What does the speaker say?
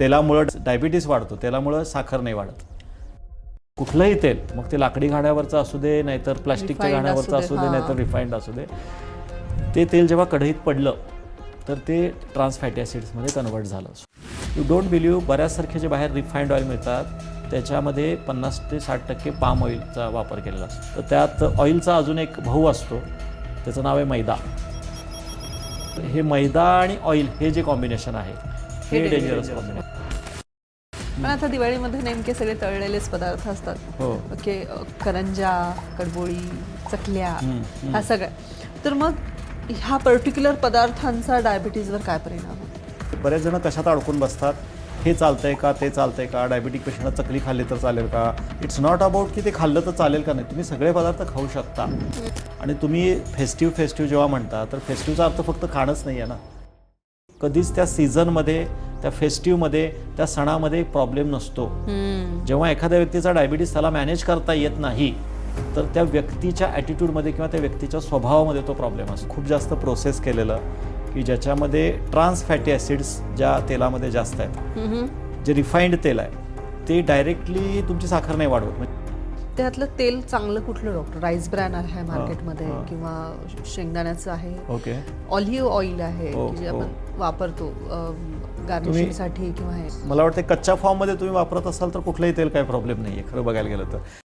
तेलामुळं diabetes वाढतो तेलामुळं साखर नाही वाढत. कुठलंही तेल मग ते लाकडी घाण्यावरचं असू दे नाहीतर प्लास्टिकच्या घाण्यावरचं असू दे. नाहीतर रिफाईंड असू दे ते तेल जेव्हा कढईत पडलं तर ते ट्रान्स फॅटी ॲसिड्समध्ये कन्वर्ट झालं. यू डोंट बिलीव्ह बऱ्याचसारखे जे बाहेर रिफाईंड ऑइल मिळतात त्याच्यामध्ये पन्नास ते साठ टक्के पाम ऑइलचा वापर केलेला असतो. तर त्यात ऑइलचा अजून एक भाऊ असतो त्याचं नाव आहे मैदा. हे मैदा आणि ऑइल हे जे कॉम्बिनेशन आहे हे डेंजरस पण आता दिवाळीमध्ये नेमके सगळे तळलेलेच पदार्थ असतात. हो. ओके करंजा कडबोळी चकल्या. ह्या सगळ्या. तर मग ह्या पर्टिक्युलर पदार्थांचा डायबिटीजवर काय परिणाम होतो? बरेच जण कशात अडकून बसतात? हे चालतंय का ते चालतंय का? डायबिटिक पेशंटला चकली खाल्ली तर चालेल का? इट्स नॉट अबाउट की ते खाल्लं तर चालेल का नाही. तुम्ही सगळे पदार्थ खाऊ शकता. आणि तुम्ही फेस्टिव्ह फेस्टिव्ह जेव्हा म्हणता तर फेस्टिव्हचा अर्थ फक्त खाणंच नाही आहे ना. कधीच त्या सीझनमध्ये त्या फेस्टिव्हमध्ये त्या सणामध्ये प्रॉब्लेम नसतो. जेव्हा एखाद्या व्यक्तीचा डायबिटीस त्याला मॅनेज करता येत नाही तर त्या व्यक्तीच्या ॲटिट्यूडमध्ये किंवा त्या व्यक्तीच्या स्वभावामध्ये तो प्रॉब्लेम असतो. खूप जास्त प्रोसेस केलेलं की ज्याच्यामध्ये ट्रान्स फॅटी ॲसिड्स ज्या तेलामध्ये जास्त आहेत जे रिफाईंड तेल आहे ते डायरेक्टली तुमची साखर नाही वाढवत. म्हणजे त्यातलं तेल चांगलं कुठलं डॉक्टर राईस ब्रॅन आहे मार्केटमध्ये हा. किंवा शेंगदाण्याचं आहे. ओके. ऑलिव्ह ऑइल आहे हो, की जे हो. आपण वापरतो गार्निशिंगसाठी किंवा हे. मला वाटतं कच्च्या फॉर्ममध्ये तुम्ही वापरत असाल तर कुठलंही तेल काही प्रॉब्लेम नाही आहे खरं बघायला गेलं तर.